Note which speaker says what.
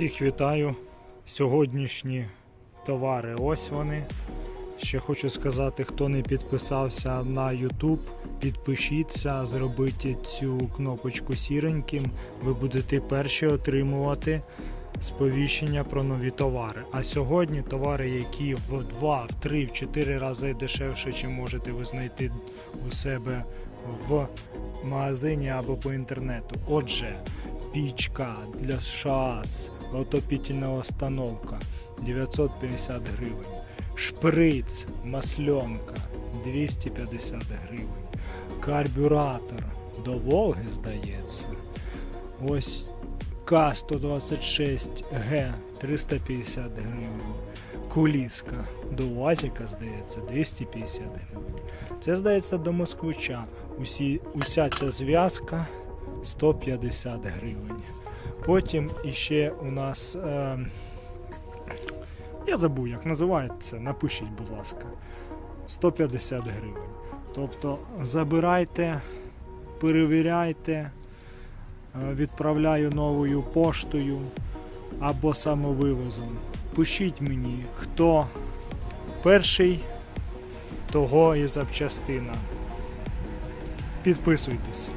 Speaker 1: Всіх вітаю. Сьогоднішні товари. Ось вони. Ще хочу сказати, хто не підписався на YouTube, підпишіться, зробіть цю кнопочку сіреньким. Ви будете перші отримувати сповіщення про нові товари. А сьогодні товари, які в 2, в 3, в 4 рази дешевше, чим можете ви знайти у себе в магазині або по інтернету. Отже, пічка для шас, отопительна установка 950 гривень. Шприц, масленка 250 гривень. Карбюратор до Волги, здається. Ось К-126Г 350 гривень. Куліска до УАЗіка, здається, 250 гривень. Це здається до москвича. Усі, уся ця зв'язка 150 гривень. Потім іще у нас. Е, я забув, як називається, напишіть, будь ласка. 150 гривень. Тобто забирайте, перевіряйте, е, відправляю новою поштою або самовивозом. Пишіть мені, хто перший, того і запчастина. Підписуйтесь.